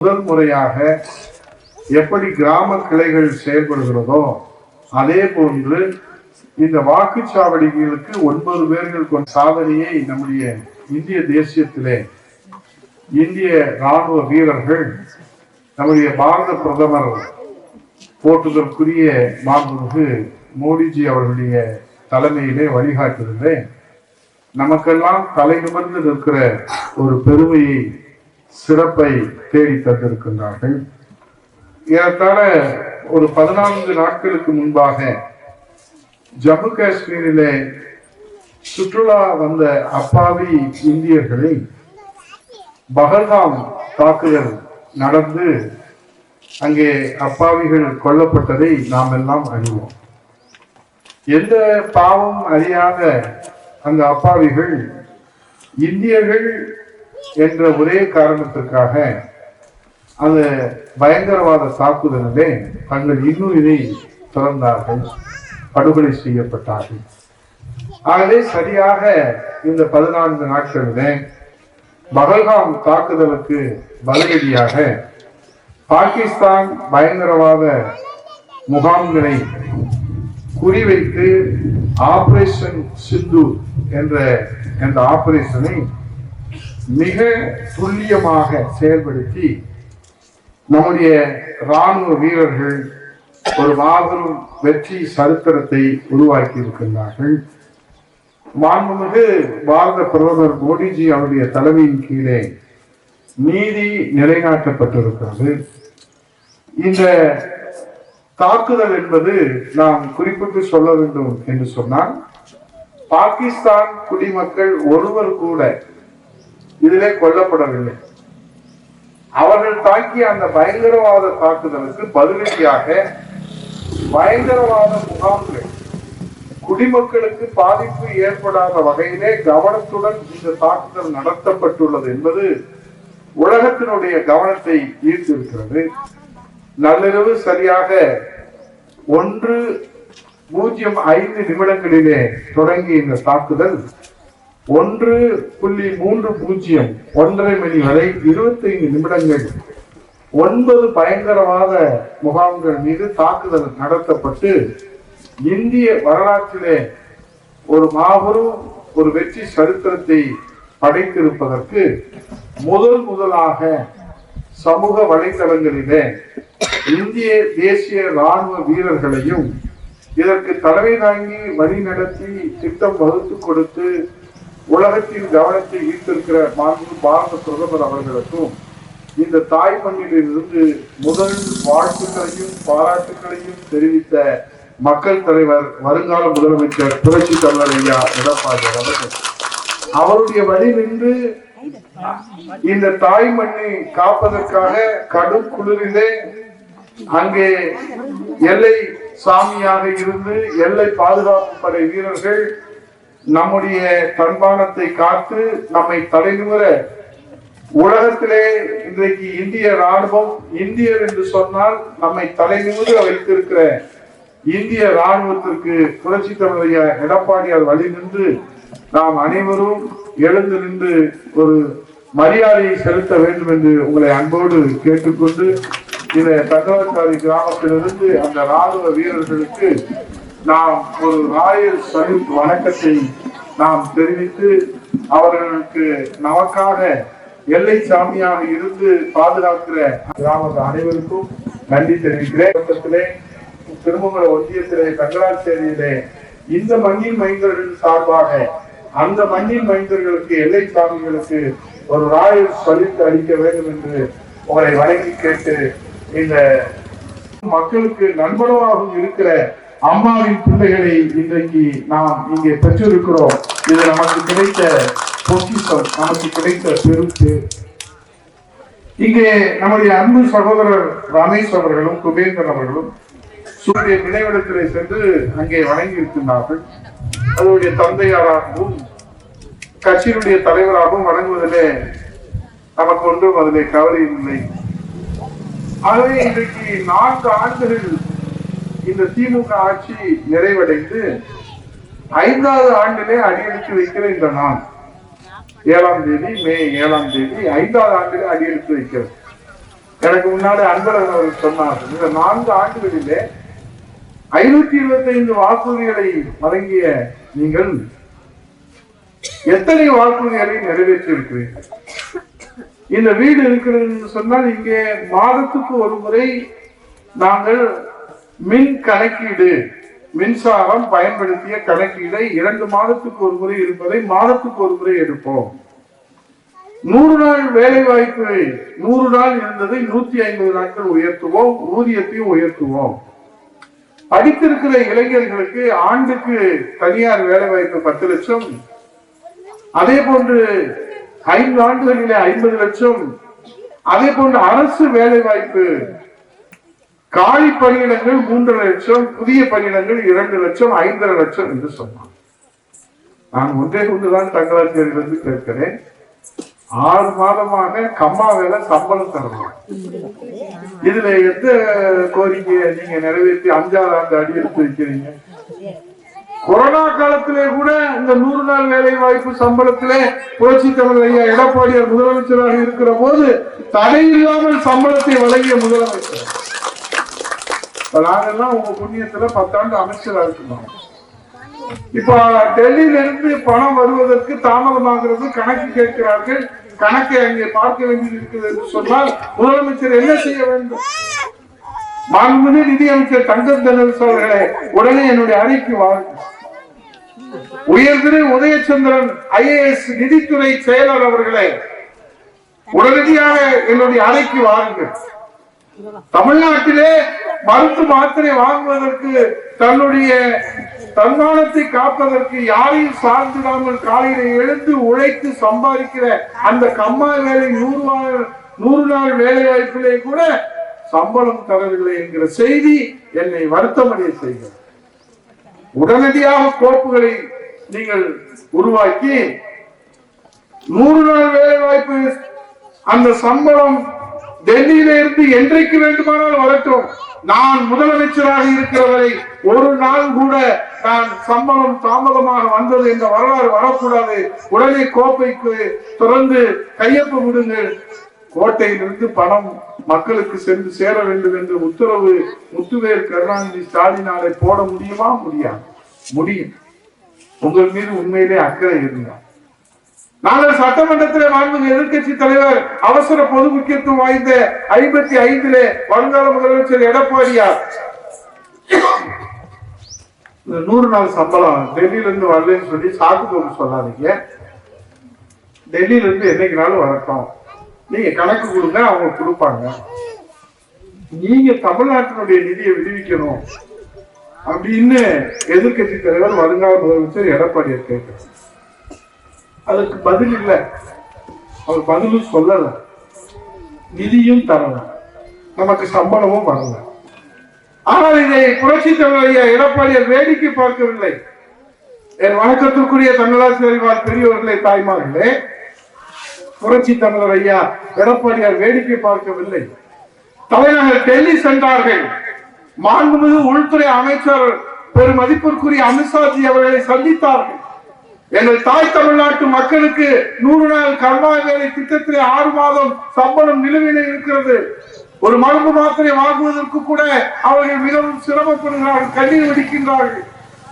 முதல் முறையாக எப்படி கிராம கிளைகள் செயல்படுகிறதோ அதே போன்று இந்த வாக்குச்சாவடிகளுக்கு ஒன்பது பேர்கள் கொண்ட சாதனையை நம்முடைய இந்திய தேசியத்திலே. இந்திய ராணுவ வீரர்கள் நம்முடைய பாரத பிரதமர் போட்டுதற்குரிய மாண்புமிகு மோடிஜி அவர்களுடைய தலைமையிலே வழிகாட்டுதலே நமக்கெல்லாம் தலை நிமிர்ந்து நிற்கிற ஒரு பெருமையை சிறப்பை தேடி தந்திருக்கின்றார்கள். ஏறத்தாழ ஒரு பதினான்கு நாட்களுக்கு முன்பாக ஜம்மு காஷ்மீரிலே சுற்றுலா வந்த அப்பாவி இந்தியர்களை பகல்காம் தாக்குதல் நடந்து அங்கே அப்பாவிகள் கொல்லப்பட்டதை நாம் எல்லாம் அறிவோம். எந்த பாவம் அறியாத அந்த அப்பாவிகள் இந்தியர்கள் என்ற ஒரே காரணத்திற்காக அந்த பயங்கரவாத தாக்குதலிலே தங்கள் இன்னுயிரை திறந்தார்கள் படுகொலை செய்யப்பட்டார்கள். ஆகவே சரியாக இந்த பதினான்கு நாட்களிலே பகல்காம் தாக்குதலுக்கு பதிலடியாக பாகிஸ்தான் பயங்கரவாத முகாம்களை குறிவைத்து ஆபரேஷன் சிந்து என்ற என்ற ஆபரேஷனை மிக துல்லியமாக செயல்படுத்தி நம்முடைய ராணுவ வீரர்கள் ஒரு மாபெரும் வெற்றி சரித்திரத்தை உருவாக்கி இருக்கின்றார்கள் மாண்புமிகு பாரத பிரதமர் மோடிஜி அவருடைய தலைமையின் கீழே நீதி நிலைநாட்டப்பட்டிருக்கிறது. இந்த தாக்குதல் என்பது நாம் குறிப்பிட்டு சொல்ல வேண்டும் என்று சொன்னால் பாகிஸ்தான் குடிமக்கள் ஒருவர் கூட இதிலே கொல்லப்படவில்லை. அவர்கள் தாக்கிய அந்த பயங்கரவாத தாக்குதலுக்கு பதிலடியாக பயங்கரவாத முகாம்கள் குடிமக்களுக்கு பாதிப்பு ஏற்படாத வகையிலே கவனத்துடன் இந்த தாக்குதல் நடத்தப்பட்டுள்ளது என்பது உலகத்தினுடைய கவனத்தை ஈர்த்திருக்கிறது. நள்ளிரவு சரியாக ஒன்று பூஜ்ஜியம் ஐந்து நிமிடங்களிலே தொடங்கிய இந்த தாக்குதல். ஒன்று புள்ளி மூன்று பூஜ்ஜியம் ஒன்றரை மணி வரை இருபத்தைந்து நிமிடங்கள் ஒன்பது பயங்கரவாத முகாம்கள் மீது தாக்குதல் நடத்தப்பட்டு இந்திய வரலாற்றிலே ஒரு மாபெரும் ஒரு வெற்றி சரித்திரத்தை படைத்திருப்பதற்கு முதல் முதலாக சமூக வலைதளங்களிலே இந்திய தேசிய ராணுவ வீரர்களையும் இதற்கு தலைமை தாங்கி வழி நடத்தி திட்டம் வகுத்து கொடுத்து உலகத்தின் கவனத்தை ஈர்த்திருக்கிற மாண்பு பாரத பிரதமர் அவர்களுக்கும் இந்த தாய் மண்ணிலிருந்து முதல் வாழ்த்துக்களையும் பாராட்டுகளையும் தெரிவித்த மக்கள் தலைவர் வருங்கால முதலமைச்சர் புரட்சி தலைவர் ஐயா எடப்பாடி அவர்கள். அவருடைய வழி நின்று இந்த தாய் மண்ணை காப்பதற்காக கடும் குளிரிலே அங்கே எல்லை சாமியாக இருந்து எல்லை பாதுகாப்பு படை வீரர்கள் நம்முடைய தன்மானத்தை காத்து நம்மை தலைநிமிர உலகத்திலே இன்றைக்கு இந்திய ராணுவம் இந்தியர் என்று சொன்னால் நம்மை தலைநிமிர வைத்திருக்கிற இந்திய ராணுவத்திற்கு புரட்சி தலைவரைய எடப்பாடியார் வழி நின்று நாம் அனைவரும் எழுந்து நின்று ஒரு மரியாதையை செலுத்த வேண்டும் என்று உங்களை அன்போடு கேட்டுக்கொண்டு இந்த தங்கவத்தாரி கிராமத்திலிருந்து அந்த ராணுவ வீரர்களுக்கு நாம் ஒரு ராயல் சல்யூட் வணக்கத்தை நாம் தெரிவித்து அவர்களுக்கு நமக்காக எல்லை சாமியாக இருந்து பாதுகாக்கிற கிராமத்து அனைவருக்கும் நன்றி தெரிவிக்கிறேன். திருமங்கல ஒன்றியத்திலே தங்களாச்சேரியிலே இந்த மண்ணின் மைந்தர்கள் சார்பாக அந்த மண்ணின் மைந்தர்களுக்கு எல்லை சாமிகளுக்கு ஒரு ராயல் சலித்து அளிக்க வேண்டும் என்று உங்களை வணங்கி கேட்டு இந்த மக்களுக்கு நண்பனவாகவும் இருக்கிற அம்மாவின் பிள்ளைகளை இன்றைக்கு நாம் இங்கே பெற்றிருக்கிறோம். இது நமக்கு கிடைத்த பொக்கிசம் நமக்கு கிடைத்த பெருத்து இங்கே நம்முடைய அன்பு சகோதரர் ரமேஷ் அவர்களும் குபேந்திரன் அவர்களும் சூரிய நினைவிடத்திலே சென்று அங்கே வணங்கி இருக்கின்றார்கள் அதனுடைய தந்தையாராகவும் கட்சியினுடைய தலைவராகவும் வணங்குவதிலே நமக்கு ஒன்றும் அதிலே கவலை இல்லை. ஆகவே இன்றைக்கு நான்கு ஆண்டுகள் இந்த திமுக ஆட்சி நிறைவடைந்து ஐந்தாவது ஆண்டிலே அடியெடுத்து வைக்கிற இந்த நாள் ஏழாம் தேதி மே ஏழாம் தேதி ஐந்தாவது ஆண்டிலே அடியெடுத்து வைக்கிறது எனக்கு முன்னாடி அன்பரன் அவர்கள் சொன்னார் இந்த நான்கு ஆண்டுகளிலே ஐநூத்தி இருபத்தி ஐந்து வாக்குறுதிகளை வழங்கிய நீங்கள் எத்தனை வாக்குறுதிகளை நிறைவேற்றியிருக்கிறீர்கள்? இந்த வீடு இருக்கிறது சொன்னால் இங்கே மாதத்துக்கு ஒரு முறை நாங்கள் மின் கணக்கீடு. மின்சாரம் பயன்படுத்திய கணக்கீடை இரண்டு மாதத்துக்கு ஒரு முறை இருப்பதை மாதத்துக்கு ஒரு முறை எடுப்போம். நூறு நாள் வேலை வாய்ப்பு நூறு நாள் இருந்ததை நூத்தி ஐம்பது நாட்கள் உயர்த்துவோம் ஊதியத்தையும் உயர்த்துவோம். படித்திருக்கிற இளைஞர்களுக்கு ஆண்டுக்கு தனியார் வேலை வாய்ப்பு பத்து லட்சம். அதே போன்று ஐந்து ஆண்டுகளிலே ஐம்பது லட்சம். அதே போன்று அரசு வேலை வாய்ப்பு காலி பணியிடங்கள் மூன்றரை லட்சம் புதிய பணியிடங்கள் இரண்டு லட்சம் ஐந்தரை லட்சம் என்று சொன்னான். நான் ஒன்றே ஒன்றுதான் தங்களாச்சேரியிலிருந்து கேட்கிறேன். ஆறு மாதமாக கம்மா வேலை சம்பளம் தரலாம் இதுல எந்த கோரிக்கையை நீங்க நிறைவேற்றி அஞ்சாறு ஆண்டு அடி எடுத்து வைக்கிறீங்க? கொரோனா காலத்திலே கூட இந்த நூறு நாள் வேலை வாய்ப்பு சம்பளத்திலே புரட்சி தமிழ் ஐயா எடப்பாடியார் முதலமைச்சராக இருக்கிற போது தடை இல்லாமல் சம்பளத்தை வழங்கிய முதலமைச்சர். நாங்கெல்லாம் உங்க புண்ணியத்துல பத்தாண்டு அமைச்சரா இருக்கணும். இப்ப டெல்லியில இருந்து பணம் வருவதற்கு தாமதமாகிறது கணக்கு கேட்கிறார்கள். கணக்கை அங்கே பார்க்க வேண்டியது இருக்குது என்று சொன்னால் முதலமைச்சர் என்ன செய்ய வேண்டும்? மாண்புமிகு நிதியமைச்சர் தங்கம் தென்னரசு அவர்களே உடனே என்னுடைய அறிக்கை வாருங்கள் உயர்திரு உதயச்சந்திரன் ஐஏஎஸ் நிதித்துறை செயலர் அவர்களே உடனடியாக என்னுடைய அறைக்கு வாருங்கள். தமிழ்நாட்டிலே மருந்து மாத்திரை வாங்குவதற்கு தன்னுடைய தன்மானத்தை காப்பதற்கு யாரையும் சார்ந்திடாமல் காலையில எழுந்து உழைத்து சம்பாதிக்கிற அந்த கம்மா வேலை நூறு நூறு நாள் வேலை வாய்ப்பிலே கூட சம்பளம் தரவில்லை என்கிற செய்தி என்னை வருத்தமடைய செய்கிறது. உடனடியாக கோப்புகளை நீங்கள் உருவாக்கி நூறு நாள் வேலை வாய்ப்பு அந்த சம்பளம் டெல்லியில இருந்து என்றைக்கு வேண்டுமானால் வரட்டும். நான் முதலமைச்சராக இருக்கிறவரை ஒரு நாள் கூட நான் சம்பளம் தாமதமாக வந்தது என்ற வரலாறு வரக்கூடாது. உடனே கோப்பைக்கு தொடர்ந்து கையொப்பம் விடுங்கள். கோட்டையிலிருந்து பணம் மக்களுக்கு சென்று சேர வேண்டும் என்று உத்தரவு முத்துவேர் கருணாநிதி ஸ்டாலினாரை போட முடியுமா? முடியாது. முடியும். உங்கள் மீது உண்மையிலே அக்கறை இருந்தார் நாங்கள் சட்டமன்றத்தில் மாண்புமிகு எதிர்க்கட்சி தலைவர் அவசர பொது முக்கியத்துவம் வாய்ந்த ஐம்பத்தி ஐந்திலே வருங்கால முதலமைச்சர் எடப்பாடியார். இந்த நூறு நாள் சம்பளம் டெல்லியில இருந்து வரலன்னு சொல்லி சாக்கு போக்கு சொல்லாதீங்க. டெல்லியில இருந்து என்னைக்குனாலும் வரட்டும். நீங்க கணக்கு கொடுங்க அவங்க கொடுப்பாங்க. நீங்க தமிழ்நாட்டினுடைய நிதியை விடுவிக்கணும். அப்படின்னு எதிர்க்கட்சி தலைவர் வருங்கால முதலமைச்சர் எடப்பாடியார் கேட்கிறார் அதுக்கு பதில் இல்லை. அவர் பதிலும் சொல்லல. நிதியும் தரல. நமக்கு சம்பளமும் வரல. ஆனால் இதை புரட்சி தலைவர் ஐயா எடப்பாடியார் வேடிக்கை பார்க்கவில்லை. என் வணக்கத்திற்குரிய தமிழாசிரியர் பெரியவர்களே தாய்மார்களே புரட்சி தமிழர் ஐயா எடப்பாடியார் வேடிக்கை பார்க்கவில்லை. தலைநகர் டெல்லி சென்றார்கள். மாண்புமிகு உள்துறை அமைச்சர் பெருமதிப்பிற்குரிய அமித்ஷாஜி அவர்களை சந்தித்தார்கள். எங்கள் தாய் தமிழ்நாட்டு மக்களுக்கு நூறு நாள் கர்மா வேலை திட்டத்திலே ஆறு மாதம் சம்பளம் நிலுவையில் இருக்கிறது. ஒரு மருந்து மாத்திரை வாங்குவதற்கு கூட அவர்கள் மிகவும் சிரமப்படுகிறார்கள் கண்ணீர் வெடிக்கின்றார்கள்.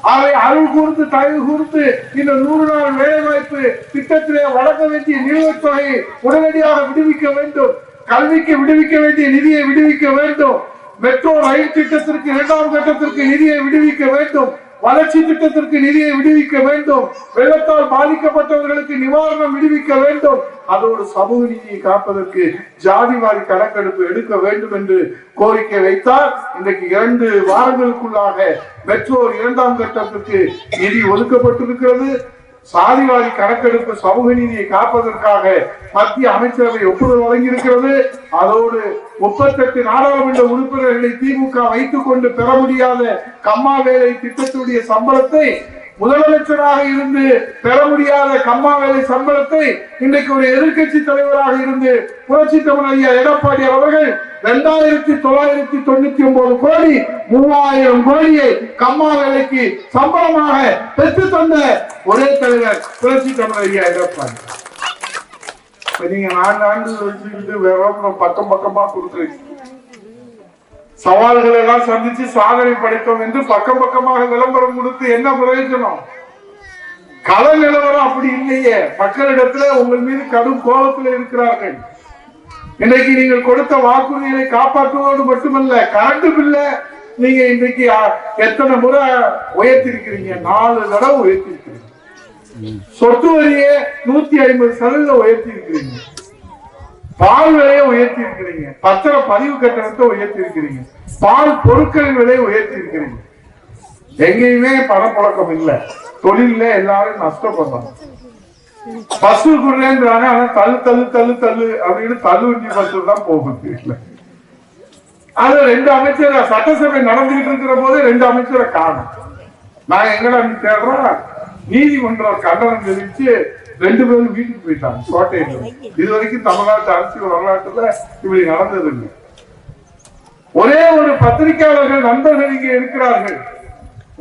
அதை அருள் கூர்ந்து தயவு கூர்ந்து இந்த நூறு நாள் வேலை வாய்ப்பு திட்டத்திலே வழங்க வேண்டிய நிலுவைத் தொகையை உடனடியாக விடுவிக்க வேண்டும். கல்விக்கு விடுவிக்க வேண்டிய நிதியை விடுவிக்க வேண்டும். மெட்ரோ ரயில் திட்டத்திற்கு இரண்டாம் கட்டத்திற்கு நிதியை விடுவிக்க வேண்டும். வளர்ச்சி திட்டத்திற்கு நிதியை விடுவிக்க வேண்டும். வெள்ளத்தால் பாதிக்கப்பட்டவர்களுக்கு நிவாரணம் விடுவிக்க வேண்டும். அதோடு சமூக நீதியை காப்பதற்கு ஜாதிவாரி கணக்கெடுப்பு எடுக்க வேண்டும் என்று கோரிக்கை வைத்தார் இன்றைக்கு இரண்டு வாரங்களுக்குள்ளாக மெட்ரோ இரண்டாம் கட்டத்திற்கு நிதி ஒதுக்கப்பட்டிருக்கிறது. சாதிவாரி கணக்கெடுப்பு சமூக நீதியை காப்பதற்காக மத்திய அமைச்சரவை ஒப்புதல் வழங்கியிருக்கிறது. அதோடு முப்பத்தெட்டு நாடாளுமன்ற உறுப்பினர்களை திமுக வைத்துக் கொண்டு பெற முடியாத கம்மா வேலை திட்டத்துடைய சம்பளத்தை முதலமைச்சராக இருந்து பெற முடியாத கம்மா வேலை சம்பளத்தை இன்றைக்கு ஒரு எதிர்க்கட்சி தலைவராக இருந்து புரட்சி தமிழ் ஐயா எடப்பாடி அவர்கள் இரண்டாயிரத்தி தொள்ளாயிரத்தி தொண்ணூத்தி ஒன்பது கோடி மூவாயிரம் கோடியை கம்மா வேலைக்கு சம்பளமாக பெற்று தந்த ஒரே தலைவர் புரட்சி தமிழ் ஐயா எடப்பாடி. நீங்க நான்கு ஆண்டு வச்சுக்கிட்டு வெறும் பக்கம் பக்கமா கொடுக்குறீங்க. சவால்கள் எல்லாம் சந்திச்சு சாதனை படைத்தோம் என்று பக்கம் பக்கமாக விளம்பரம் கொடுத்து என்ன பிரயோஜனம்? கள நிலவரம் அப்படி இல்லையே. மக்களிடத்துல உங்கள் மீது கடும் கோபத்தில் இருக்கிறார்கள். இன்றைக்கு நீங்கள் கொடுத்த வாக்குறுதிகளை காப்பாற்றுவதோடு மட்டுமல்ல கரண்ட் பில்ல நீங்க இன்றைக்கு எத்தனை முறை உயர்த்திருக்கிறீங்க? நாலு தடவை உயர்த்திருக்கிறீங்க. சொத்து வரியே நூத்தி ஐம்பது சதவீதம் உயர்த்தி இருக்கிறீங்க பால் விலையை உயர்த்தி இருக்கிறீங்க பத்திர பதிவு கட்டணத்தை உயர்த்தி இருக்கிறீங்க பால் பொருட்களின் விலையை உயர்த்தி இருக்கிறீங்க எங்கேயுமே பணப்புழக்கம் இல்ல. தொழில்ல எல்லாரும் நஷ்டப்படுறாங்க பஸ் குடுறேன்றாங்க ஆனா தள்ளு தள்ளு தள்ளு தள்ளு அப்படின்னு தள்ளு வண்டி பஸ் தான் போகுது அது ரெண்டு அமைச்சர் சட்டசபை நடந்துகிட்டு இருக்கிற போது ரெண்டு அமைச்சரை காணும். நான் எங்கடா நீ தேடுறோம் நீதிமன்றம் கண்டனம் தெரிவிச்சு ரெண்டு பேரும் வீட்டுக்கு போயிட்டாங்க கோட்டையில. இது வரைக்கும் தமிழ்நாட்டு அரசியல் வரலாற்றுல இப்படி நடந்தது இல்லை ஒரே ஒரு பத்திரிகையாளர்கள் நண்பர்கள் இங்கே இருக்கிறார்கள்.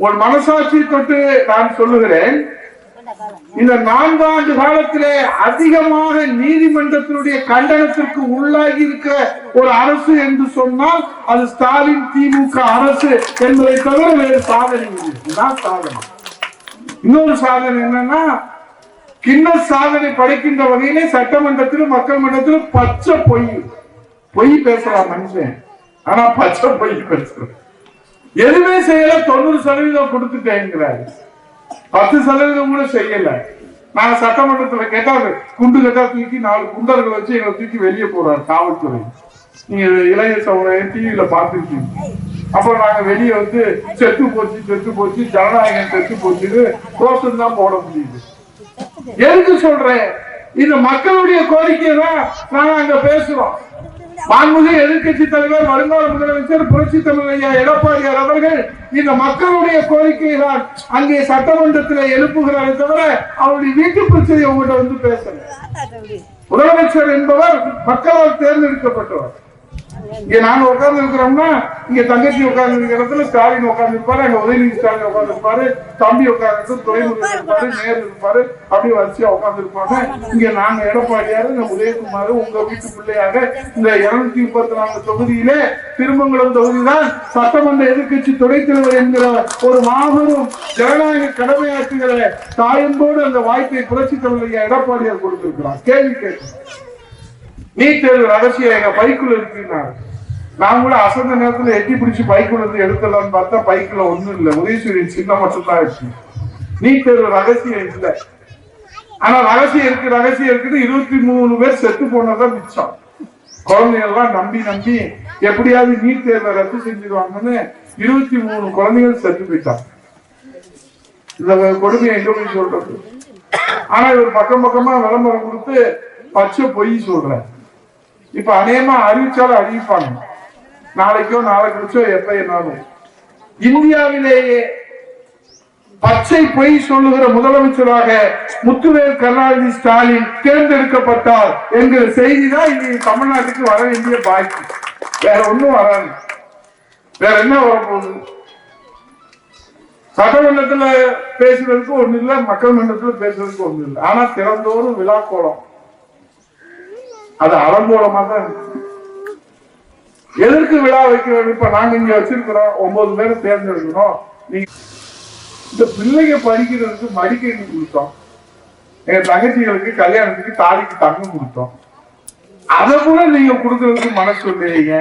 ஒரு மனசாட்சி தொட்டு நான் சொல்லுகிறேன் இந்த நான்காண்டு காலத்திலே அதிகமாக நீதிமன்றத்தினுடைய கண்டனத்திற்கு உள்ளாகி இருக்க ஒரு அரசு என்று சொன்னால் அது ஸ்டாலின் திமுக அரசு என்பதை தவிர வேறு சாதனை இல்லை. இதுதான் சாதனை. இன்னொரு சாதனை என்னன்னா கிண்ண சாதனை படைக்கின்ற வகையிலே சட்டமன்றத்திலும் மக்கள் மன்றத்திலும் பச்சை பொய். பொய் பேசலாம் மனுஷன். ஆனா பச்சை பொய் பேசுறோம் எதுவுமே செய்யல தொண்ணூறு சதவீதம் கொடுத்துட்டேங்கிறாரு. பத்து சதவீதம் கூட செய்யல. நாங்க சட்டமன்றத்துல கேட்டா குண்டு கட்டா தூக்கி நாலு குண்டர்கள் வச்சு எங்களை தூக்கி வெளியே போறாரு காவல்துறை. நீங்க இளைய சமுதாயம் டிவியில பார்த்துருக்கீங்க. அப்போ நாங்க வெளியே வந்து செத்து போச்சு செத்து போச்சு ஜனநாயகம் செத்து போச்சுன்னு கோஷம் தான் போட முடியுது. எதுக்கு சொல்றேன்? இது மக்களுடைய கோரிக்கை தான் நாங்க அங்க பேசுறோம். மாண்புமிகு எதிர்க்கட்சி தலைவர் வருங்கால முதலமைச்சர் புரட்சி தலைவர் ஐயா எடப்பாடியார் அவர்கள் இந்த மக்களுடைய கோரிக்கையை தான் அங்கே சட்டமன்றத்தில் எழுப்புகிறாரே தவிர அவருடைய வீட்டு பிரச்சனை உங்கள்கிட்ட வந்து பேசல. முதலமைச்சர் என்பவர் மக்களால் தேர்ந்தெடுக்கப்பட்டவர். இங்க நாங்க உட்கார்ந்து இருக்கிறோம்னா இங்க தங்கச்சி உட்கார்ந்து இருக்கிற இடத்துல ஸ்டாலின் உட்கார்ந்து இருப்பாரு அங்க உதயநிதி ஸ்டாலின் உட்கார்ந்து இருப்பாரு தம்பி உட்கார்ந்து துறைமுருகன் இருப்பாரு நேரு இருப்பாரு அப்படியே வரிசையா உட்கார்ந்து இருப்பாங்க. இங்க நாங்க எடப்பாடியாரு இந்த உதயகுமார் உங்க வீட்டு பிள்ளையாக இந்த இருநூத்தி முப்பத்தி நான்கு தொகுதியிலே திருமங்கலம் தொகுதிதான் சட்டமன்ற எதிர்க்கட்சி துணைத் தலைவர் என்கிற ஒரு மாபெரும் ஜனநாயக கடமையாற்றுகிற தாயன்போடு அந்த வாய்ப்பை புரட்சி தலைவர் எடப்பாடியார் கொடுத்திருக்கிறார். கேள்வி கேட்கிறேன். நீட் தேர்வு ரகசியம் எங்க பைக்குள்ள இருக்குன்னாரு நான் கூட அசந்த நேரத்துல எட்டி பிடிச்சி பைக்குள்ள இருந்து எடுக்கலாம்னு பார்த்தா பைக்குல ஒண்ணும் இல்லை. உதயசூரியன் சின்ன மட்டும் தான் இருக்கு. நீட் தேர்வு ரகசியம் இல்லை. ஆனா ரகசியம் இருக்கு ரகசியம் இருக்குது இருபத்தி மூணு பேர் செத்து போனதான் மிச்சம். குழந்தைகள்லாம் நம்பி நம்பி எப்படியாவது நீட் தேர்வை ரத்து செஞ்சிருவாங்கன்னு இருபத்தி மூணு குழந்தைகள் செத்து போயிட்டாங்க. இந்த கொடுமையை எங்க போய் சொல்றது? ஆனா இவர் பக்கம் பக்கமா விளம்பரம் கொடுத்து பச்சை பொய் சொல்றேன் இப்ப அநேகமா அறிவிச்சாலும் அறிவிப்பாங்க. நாளைக்கோ நாளை கழிச்சோ எப்ப என்னாலும் இந்தியாவிலேயே பச்சை பொய் சொல்லுகிற முதலமைச்சராக முத்துவேல் கருணாநிதி ஸ்டாலின் தேர்ந்தெடுக்கப்பட்டார் என்கிற செய்தி தான் இனி தமிழ்நாட்டுக்கு வர வேண்டிய பாக்கி. வேற ஒண்ணும் வராது. வேற என்ன வரப்போகுது? சட்டமன்றத்துல பேசுறதுக்கு ஒண்ணு இல்ல மக்கள் மன்றத்துல பேசுறதுக்கு ஒண்ணு இல்லை. ஆனா திறந்தோறும் விழா கோலம் அது அலங்கோலமா தான் இருக்கு எதற்கு விழா வைக்க வேண்டும்? இப்ப நாங்க இங்க வச்சிருக்கிறோம். ஒன்பது பேரை தேர்ந்தெடுக்கிறோம். நீங்க இந்த பிள்ளைங்க படிக்கிறதுக்கு மடிக்கணி கொடுத்தோம். எங்க தங்கச்சிகளுக்கு கல்யாணத்துக்கு தாலிக்கு தங்கம் கொடுத்தோம். அதை கூட நீங்க கொடுக்கறதுக்கு மனசு சொல்லுவீங்க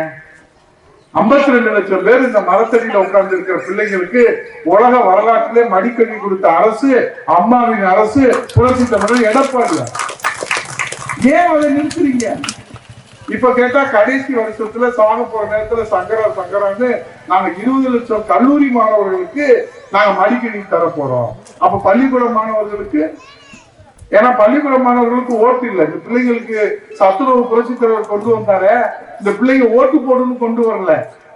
ஐம்பத்தி ரெண்டு லட்சம் பேர் இந்த மரத்தடியில உட்கார்ந்து இருக்கிற பிள்ளைங்களுக்கு உலக வரலாற்றிலே மடிக்கணி கொடுத்த அரசு அம்மாவின் அரசு புரட்சி தமிழர் எடப்பாடி ஏன் அதை நிறுத்துறீங்க? இப்ப கேட்டா கடைசி வருஷத்துல சாக போற நேரத்துல சங்கரா சங்கரான்னு நாங்க இருபது லட்சம் கல்லூரி மாணவர்களுக்கு நாங்க மடிக்கணி தர போறோம். அப்ப பள்ளிக்கூட மாணவர்களுக்கு ஏன்னா பள்ளிக்கூட மாணவர்களுக்கு ஓட்டு இல்லை. இந்த பிள்ளைங்களுக்கு சத்துணவு புரட்சி தலைவர் கொண்டு வந்தாரு. இந்த பிள்ளைங்க ஓட்டு போடணும்னு கொண்டு வரல.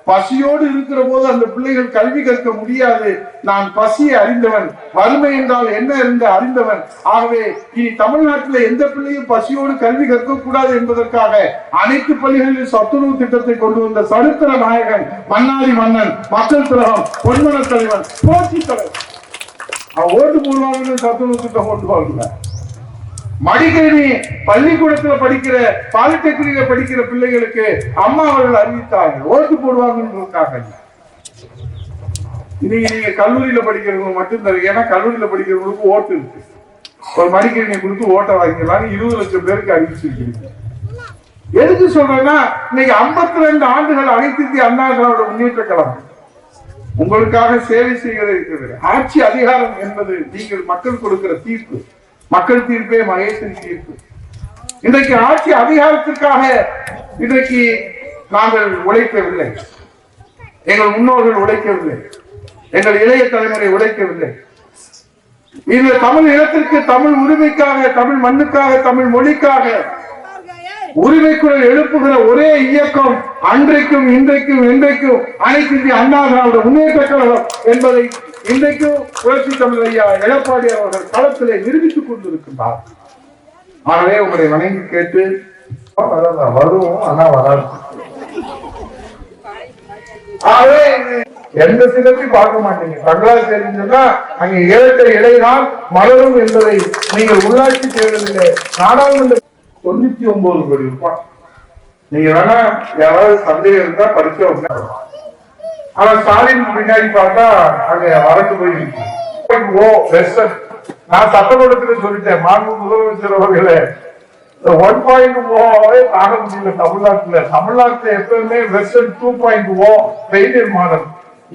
பசியோடு இருக்கிற போது அந்த பிள்ளைகள் கல்வி கற்க முடியாது. நான் பசியை அறிந்தவன். வறுமை என்றால் என்ன என்று அறிந்தவன். ஆகவே இனி தமிழ்நாட்டில் எந்த பிள்ளையும் பசியோடு கல்வி கற்க கூடாது என்பதற்காக அனைத்து பள்ளிகளிலும் சத்துணவு திட்டத்தை கொண்டு வந்த சரித்திர நாயகன் மன்னாரி மன்னன் மக்கள் திலகம் பொன்மன தலைவன் புரட்சி தலைவர் ஓட்டு போடுவாங்கன்னு சத்துணவு திட்டம் கொண்டு வரல மடிக்கணி பள்ளிக்கூடத்துல படிக்கிற பாலிடெக்னிக்ல படிக்கிற பிள்ளைகளுக்கு அம்மா அவர்கள் அறிவித்தார்கள் ஓட்டு போடுவாங்கன்றதுக்காக அல்ல. இன்னைக்கு நீங்க கல்லூரியில படிக்கிறவங்க மட்டும் தரு ஏன்னா கல்லூரியில படிக்கிறவங்களுக்கு ஓட்டு இருக்கு. ஒரு மடிக்கணியை கொடுத்து ஓட்டை வாங்கிக்கலாம்னு இருபது லட்சம் பேருக்கு அறிவிச்சிருக்கீங்க எதுக்கு சொல்றேன்னா இன்னைக்கு 52 ரெண்டு ஆண்டுகள் அனைத்து இந்திய அண்ணா திராவிட முன்னேற்ற கழகம். உங்களுக்காக சேவை செய்கிறது இருக்கிறது ஆட்சி அதிகாரம் என்பது நீங்கள் மக்கள் கொடுக்கிற தீர்ப்பு. மக்கள் தீர்ப்பே மகேசன் தீர்ப்பு. இன்றைக்கு ஆட்சி அதிகாரத்திற்காக இன்றைக்கு நாங்கள் உழைக்கவில்லை. எங்கள் முன்னோர்கள் உழைக்கவில்லை. எங்கள் இளைய தலைமுறை உழைக்கவில்லை. இந்த தமிழ் இனத்திற்கு தமிழ் உரிமைக்காக தமிழ் மண்ணுக்காக தமிழ் மொழிக்காக உரிமை எழுப்புகிற ஒரே இயக்கம் அன்றைக்கும் இன்றைக்கும் இன்றைக்கும் அனைத்து இந்திய அண்ணா திராவிட முன்னேற்ற கழகம் என்பதை இன்றைக்கும் புரட்சி தமிழ் ஐயா எடப்பாடி அவர்கள் களத்திலே நிரூபித்துக் கொண்டிருக்கின்றார். ஆகவே உங்களை வணங்கி கேட்டு வரும் ஆனா வராது. ஆகவே எந்த சிலத்தையும் பார்க்க மாட்டீங்க. பங்களாதேஷ் தெரிஞ்சுன்னா அங்க ஏற்ற இடைதான் மலரும் என்பதை நீங்கள் உள்ளாட்சி தேர்தலில் நாடாளுமன்ற தொண்ணூத்தி ஒன்பது கோடி ரூபாய் நீங்க வேணா யாராவது சந்தேகம் இருந்தா படிச்சு ஆனா ஸ்டாலின் பின்னாடி பார்த்தா அங்க வறண்டு போயிருக்கு. ஓ வெஸ்டர்ன் நான் சட்டமன்றத்தில் சொல்லிட்டேன் மாண்பு முதலமைச்சர் அவர்களே. ஒன் பாயிண்ட் ஓவே தாங்க முடியல தமிழ்நாட்டுல. தமிழ்நாட்டுல எப்பவுமே western two point O failure model.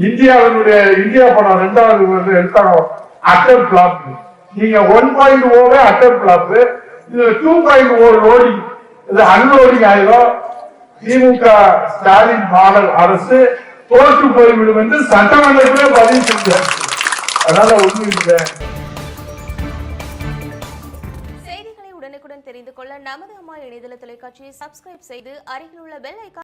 இந்தியாவினுடைய இந்தியா படம் ரெண்டாவது எடுத்தாங்க அட்டர் பிளாப் நீங்க ஒன் பாயிண்ட் ஓவே அட்டர் பிளாப் இது டூ பாயிண்ட் ஓ லோடிங் இது அன்லோடிங் ஆயிரும். திமுக ஸ்டாலின் மாடல் அரசு தோற்று போய்விடும் என்று சட்டமன்றத்திலே பதிவு செஞ்சார் அதனால ஒண்ணும் இல்லை. செய்திகளை உடனுக்குடன் தெரிந்து கொள்ள நமது அம்மா இணையதள தொலைக்காட்சியை சப்ஸ்கிரைப் செய்து அருகில் உள்ள பெல் ஐக்கான்